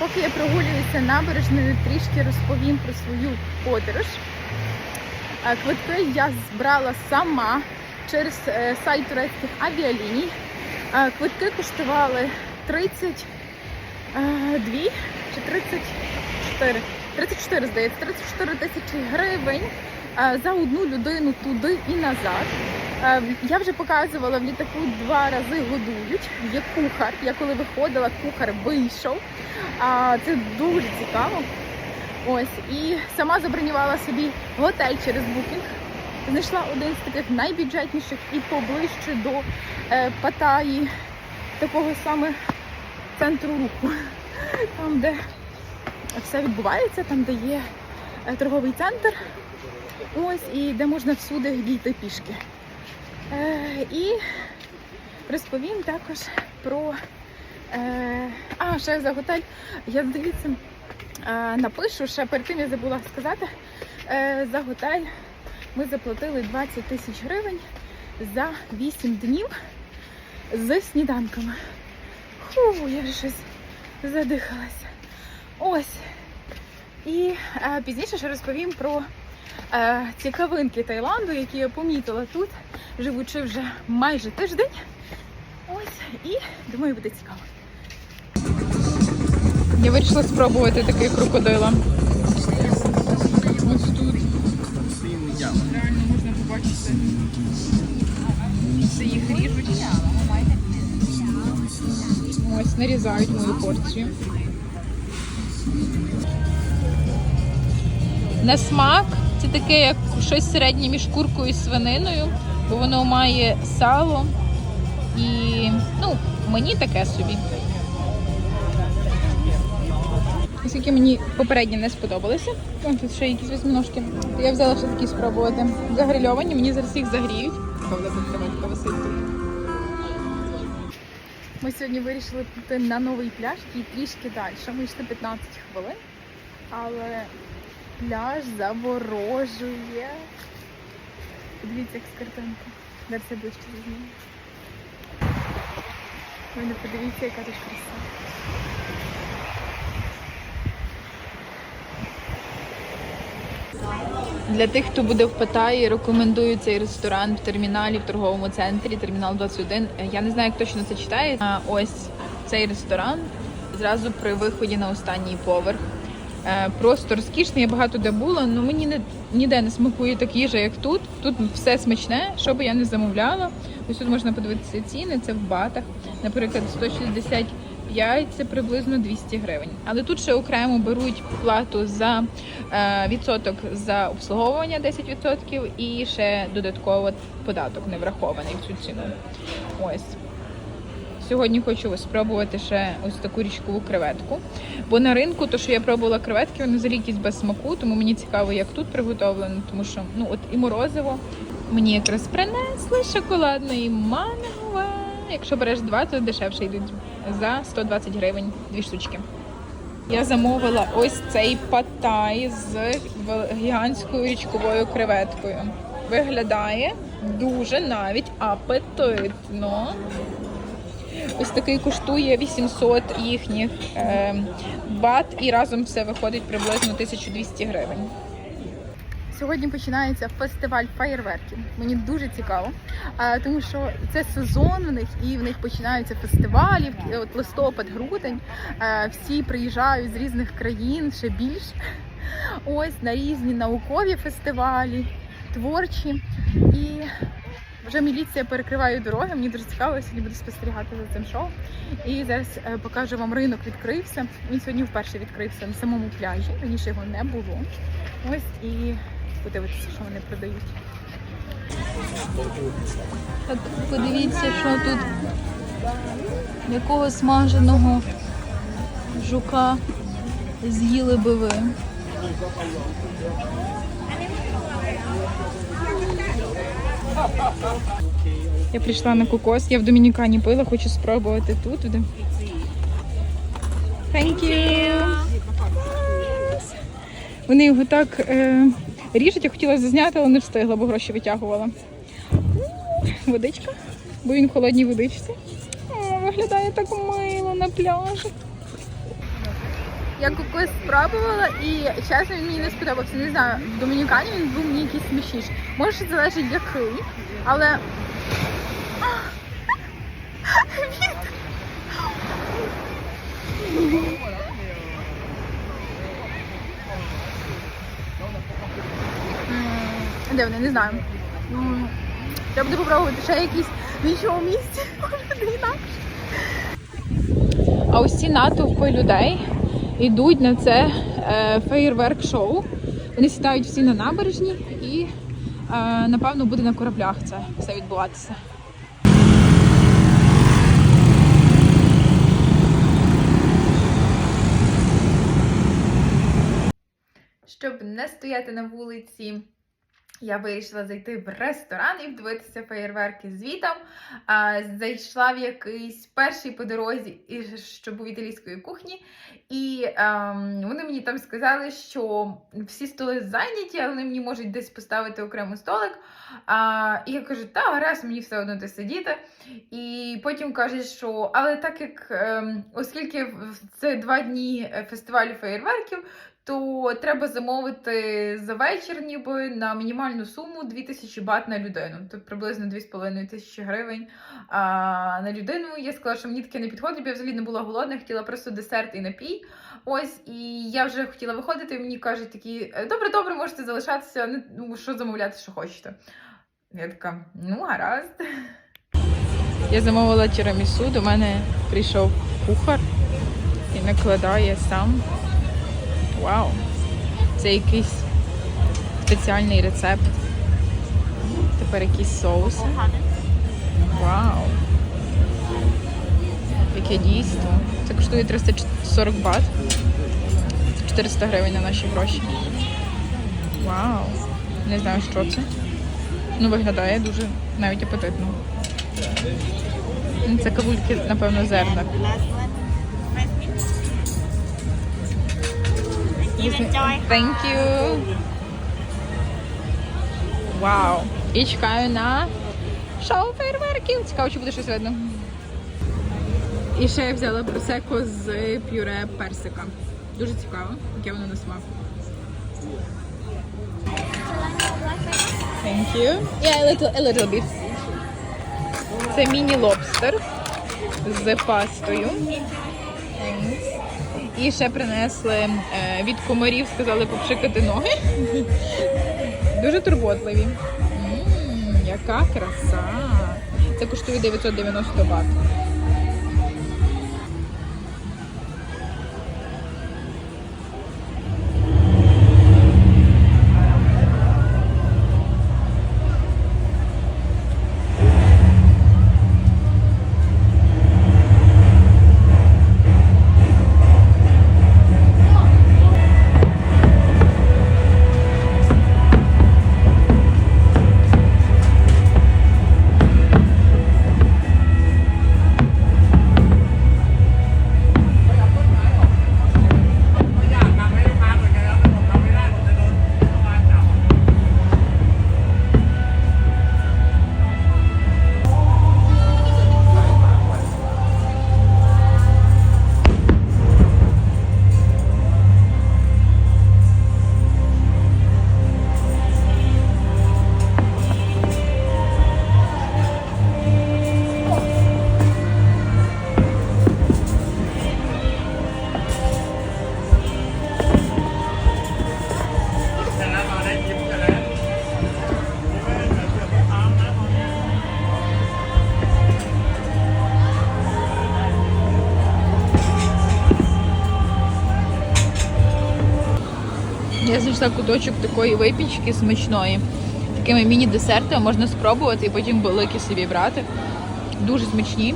Поки я прогулююся набережною, трішки розповім про свою подорож. Е, Квитки я збрала сама через е, сайт турецьких авіаліній. Е, Квитки коштували 32 чи 34. 34, здається, 34 тисячі гривень за одну людину туди і назад. Е, Я вже показувала в літаку два рази годують. Є кухар. Я коли виходила, кухар вийшов. Це дуже цікаво. Ось і сама забронювала собі готель через букінг. Знайшла один з таких найбюджетніших і поближче до е, Паттайі, такого саме центру руху, там, де все відбувається, там, де є е, торговий центр. Ось і де можна всюди дійти пішки. Е, і розповім також про. Е, а, ще за готель. Я здається, е, напишу, ще перед тим я забула сказати. Е, за готель ми заплатили 20 тисяч гривень за 8 днів з сніданками. Фу, я вже щось задихалася. Ось. І е, пізніше ще розповім про цікавинки Таїланду, які я помітила тут, живучи вже майже тиждень. Ось, і думаю, буде цікаво. Я вирішила спробувати такий крокодила. Ось тут. Реально можна побачити. Це їх ріжуть. Ось нарізають мою порцію. На смак це таке, як щось середнє між куркою і свининою, бо воно має сало і ну, мені таке собі. Оскільки мені попередні не сподобалися, Вон тут ще якісь восьминожки, то я взяла ще такі спробувати. Загрильовані, мені зараз їх загріють. Ми сьогодні вирішили піти на новий пляж і трішки далі. Ми йшли 15 хвилин, але пляж заворожує. Подивіться, як з я ближче візьму. Ви не подивіться, яка тут краса. Для тих, хто буде в Паттайі, рекомендую цей ресторан в терміналі в торговому центрі, термінал 21. Я не знаю, як точно це читає. А ось цей ресторан зразу при виході на останній поверх. Е, Просто розкішний, я багато де була, але мені не, ніде не смакує так їжа, як тут. Тут все смачне, що би я не замовляла. Ось тут можна подивитися ціни, це в батах. Наприклад, 165 це приблизно 200 гривень. Але тут ще окремо беруть плату за е, відсоток за обслуговування 10% і ще додатково податок не врахований в цю ціну. Ось. Сьогодні хочу спробувати ще ось таку річкову креветку. Бо на ринку, то що я пробувала креветки, вони взагалі якісь без смаку, тому мені цікаво, як тут приготовлено, тому що ну от і морозиво мені якраз принесли шоколадне і мангове. Якщо береш два, то дешевше йдуть за 120 гривень дві штучки. Я замовила ось цей патай з гігантською річковою креветкою. Виглядає дуже навіть апетитно. Ось такий коштує 800 їхніх е, бат і разом все виходить приблизно 1200 гривень. Сьогодні починається фестиваль фаєрверків. Мені дуже цікаво, тому що це сезон у них і в них починаються фестивалі. От листопад, грудень. Е, Всі приїжджають з різних країн, ще більше. Ось на різні наукові фестивалі, творчі. І вже міліція перекриває дороги. Мені дуже цікаво, я сьогодні буду спостерігати за цим шоу. І зараз е, покажу вам ринок відкрився. Він сьогодні вперше відкрився на самому пляжі. Раніше його не було. Ось і подивитися, що вони продають. Так, подивіться, що тут якого смаженого жука з'їли би ви. Я прийшла на кокос, я в Домінікані пила, хочу спробувати тут. Thank you. Вони його так е, ріжуть, я хотіла зазняти, але не встигла, бо гроші витягувала. Водичка, бо він в холодній водичці. О, виглядає так мило на пляжі. Я кокос спробувала і чесно він мені не сподобався. Не знаю, в Домінікані він був мені якийсь смачніший. Може залежить який, але. Дивно, не знаю. Треба буде попробувати ще якийсь в іншому місці. Може, де інакше. А ці натовпи людей йдуть на це е, феєрверк-шоу. Вони сідають всі на набережні і, е, напевно, буде на кораблях це все відбуватися. Щоб не стояти на вулиці, я вирішила зайти в ресторан і подивитися феєрверки звітом. Зайшла в якийсь перший по дорозі, що був італійської кухні. І ем, вони мені там сказали, що всі столи зайняті, але вони мені можуть десь поставити окремо столик. А, і я кажу, та гаразд, мені все одно де сидіти. І потім кажуть, що але так як ем, оскільки це два дні е, фестивалю феєрверків, то треба замовити за вечір, ніби на мінімальну суму 2000 бат на людину, тобто приблизно 2,5 тисячі гривень а, на людину. Я сказала, що мені таке не підходить, бо я взагалі не була голодна, хотіла просто десерт і напій. Ось, і я вже хотіла виходити, і мені кажуть такі: «Е, добре, добре, можете залишатися, не- ну що замовляти, що хочете. Я така, ну гаразд. Я замовила тірамісу, до мене прийшов кухар і накладає сам. Вау! Це якийсь спеціальний рецепт. Тепер якісь соуси. Вау! Яке дійство. Це коштує 340 бат. Це 400 гривень на наші гроші. Вау! Не знаю, що це. Ну, виглядає дуже навіть апетитно. Це кавульки, напевно, зерна. You enjoy. Thank you. Вау. І чекаю на шоу фейерверків. Цікаво, чи буде щось видно. І ще я взяла просеко з пюре персика. Дуже цікаво, яке воно на смак. Thank you. Yeah, a little, a little bit. Це міні-лобстер з пастою. Thanks. І ще принесли е, від комарів, сказали попшикати ноги. Дуже турботливі. М, яка краса! Це коштує 990 бат. Знайшла куточок такої випічки смачної. Такими міні-десертами можна спробувати і потім великі собі брати. Дуже смачні.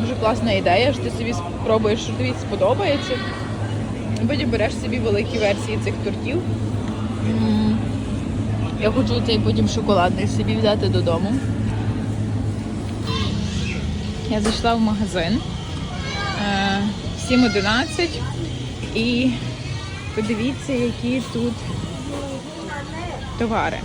Дуже класна ідея, що ти собі спробуєш, що тобі сподобається. І потім береш собі великі версії цих тортів. Я хочу цей потім шоколадний собі взяти додому. Я зайшла в магазин е, 7.11 і подивіться, які тут товари.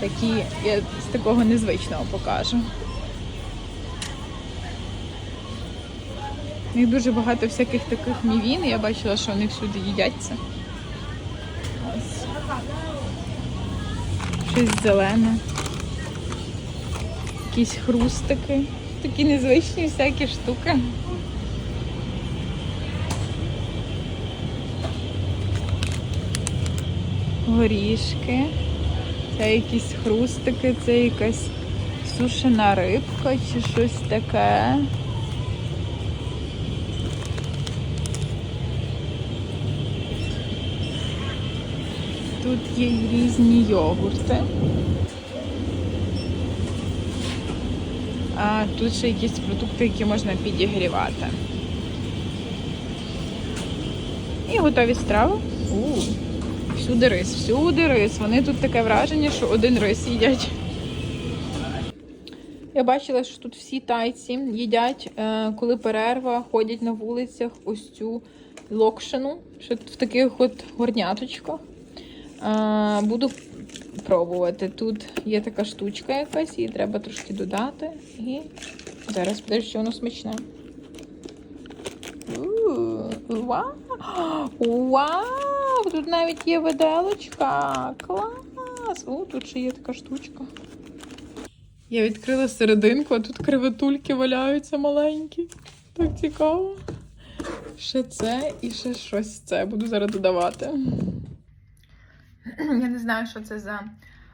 Такі, я з такого незвичного покажу. У них дуже багато всяких таких мівін. Я бачила, що вони всюди їдять це. Ось. Щось зелене. Якісь хрустики. Такі незвичні всякі штуки. Горішки. Це якісь хрустики, це якась сушена рибка чи щось таке. Тут є різні йогурти. А тут ще якісь продукти, які можна підігрівати. І готові страви. У, всюди рис, всюди рис. Вони тут таке враження, що один рис їдять. Я бачила, що тут всі тайці їдять, е, коли перерва, ходять на вулицях ось цю локшину, що в таких от горняточках. Е, Буду пробувати. Тут є така штучка якась, її треба трошки додати. І зараз подивлюсь, що воно смачне. Вау! Вау! Тут навіть є виделочка. Клас! О, тут ще є така штучка. Я відкрила серединку, а тут кривотульки валяються маленькі. Так цікаво. Ще це і ще щось це. Буду зараз додавати. Я не знаю, що це за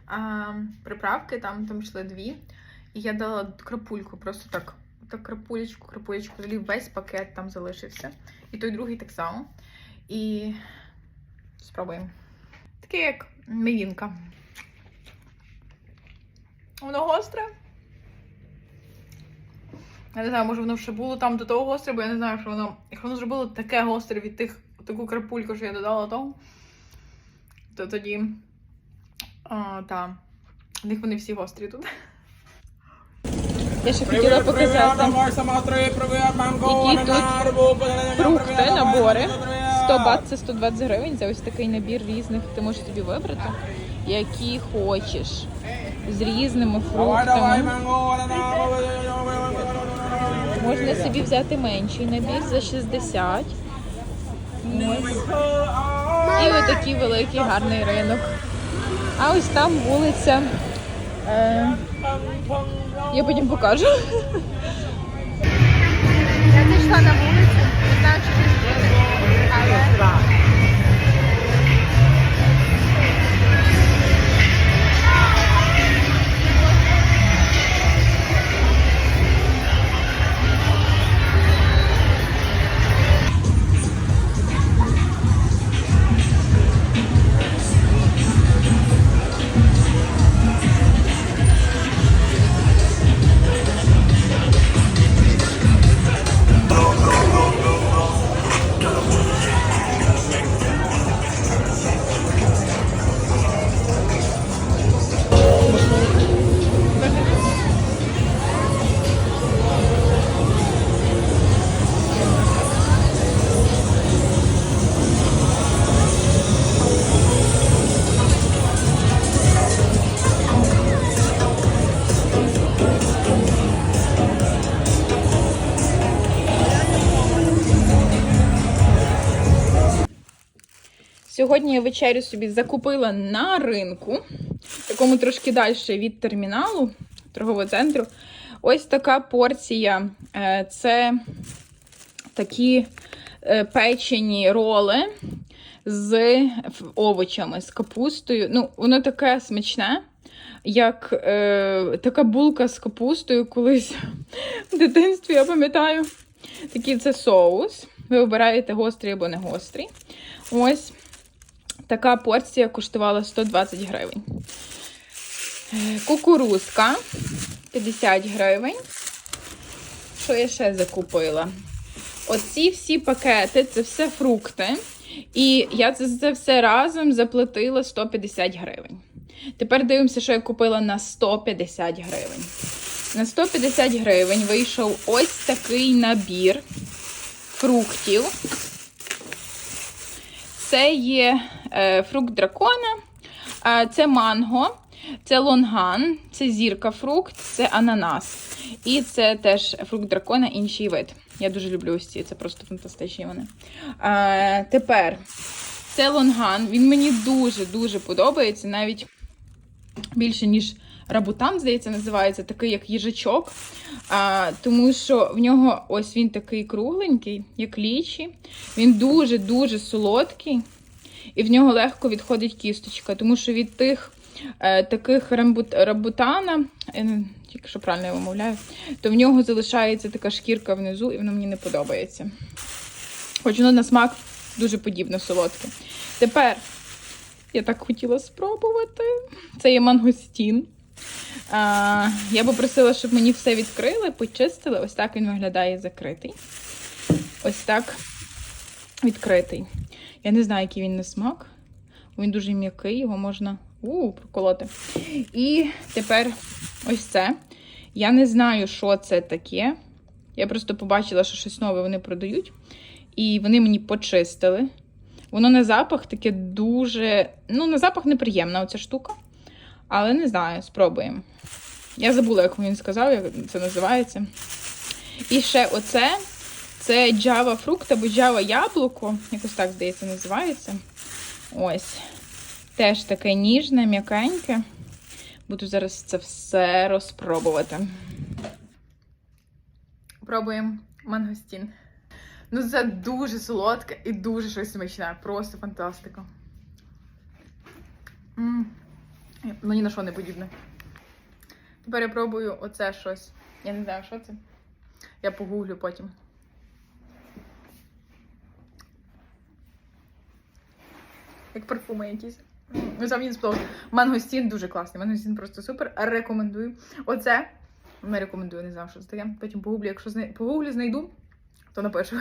а, приправки, там, там йшли дві. І я дала крапульку, просто так. Так, крапулечку, крапулечку, весь пакет там залишився. І той другий так само. І спробуємо. Таке як мівінка. Воно гостре. Я не знаю, може воно ще було там до того гостре, бо я не знаю, що воно. Якщо воно зробило таке гостре від тих таку крапульку, що я додала того, то тоді. А, та. В них вони всі гострі тут. Я ще хотіла показати. Які тут фрукти, набори. 100 бат це 120 гривень. Це ось такий набір різних. Ти можеш собі вибрати, які хочеш. З різними фруктами. Можна собі взяти менший набір за 60. Ось. І отакий великий гарний ринок. А ось там вулиця. Е, Я потім покажу. Я зайшла на вулицю, 15 Сьогодні я вечерю собі закупила на ринку, такому трошки далі від терміналу торгового центру. Ось така порція. Е, Це такі е, печені роли з овочами, з капустою. Ну, воно таке смачне, як е, така булка з капустою колись в дитинстві, я пам'ятаю. Такий це соус. Ви обираєте гострий або не гострий. Ось. Така порція коштувала 120 гривень. Е, Кукурузка 50 гривень. Що я ще закупила? Оці всі пакети це все фрукти. І я це, це все разом заплатила 150 гривень. Тепер дивимося, що я купила на 150 гривень. На 150 гривень вийшов ось такий набір фруктів. Це є фрукт дракона, це манго, це лонган, це зірка фрукт, це ананас. І це теж фрукт дракона, інший вид. Я дуже люблю ось ці, це просто фантастичні вони. Тепер це лонган. Він мені дуже-дуже подобається, навіть більше, ніж рабутан, здається, називається, такий як їжачок. А, тому що в нього ось він такий кругленький, як лічі. Він дуже-дуже солодкий, і в нього легко відходить кісточка, тому що від тих е, таких рамбут, рабутана, е, тільки що правильно я вимовляю, то в нього залишається така шкірка внизу, і воно мені не подобається. Хоч воно на смак дуже подібне солодке. Тепер я так хотіла спробувати. Це є мангостін. А, я попросила, щоб мені все відкрили, почистили. Ось так він виглядає закритий. Ось так відкритий. Я не знаю, який він на смак. Він дуже м'який, його можна у, проколоти. І тепер ось це. Я не знаю, що це таке. Я просто побачила, що щось нове вони продають. І вони мені почистили. Воно на запах таке дуже. Ну, на запах неприємна оця штука. Але не знаю, спробуємо. Я забула, як він сказав, як це називається. І ще оце це Java фрукт або Java яблуко. Якось так, здається, називається. Ось. Теж таке ніжне, м'якеньке. Буду зараз це все розпробувати. Пробуємо мангостін. Ну, це дуже солодке і дуже щось смачне. Просто фантастика. м Ну, ні на що не подібне. Тепер я пробую оце щось. Я не знаю, що це. Я погуглю потім. Як парфуми якісь. Ну, сам він сподобався. Мангостін дуже класний. Мангостін просто супер. Рекомендую. Оце. Не рекомендую, не знаю, що це таке. Потім погублю, Якщо зна... погублю, знайду, то напишу.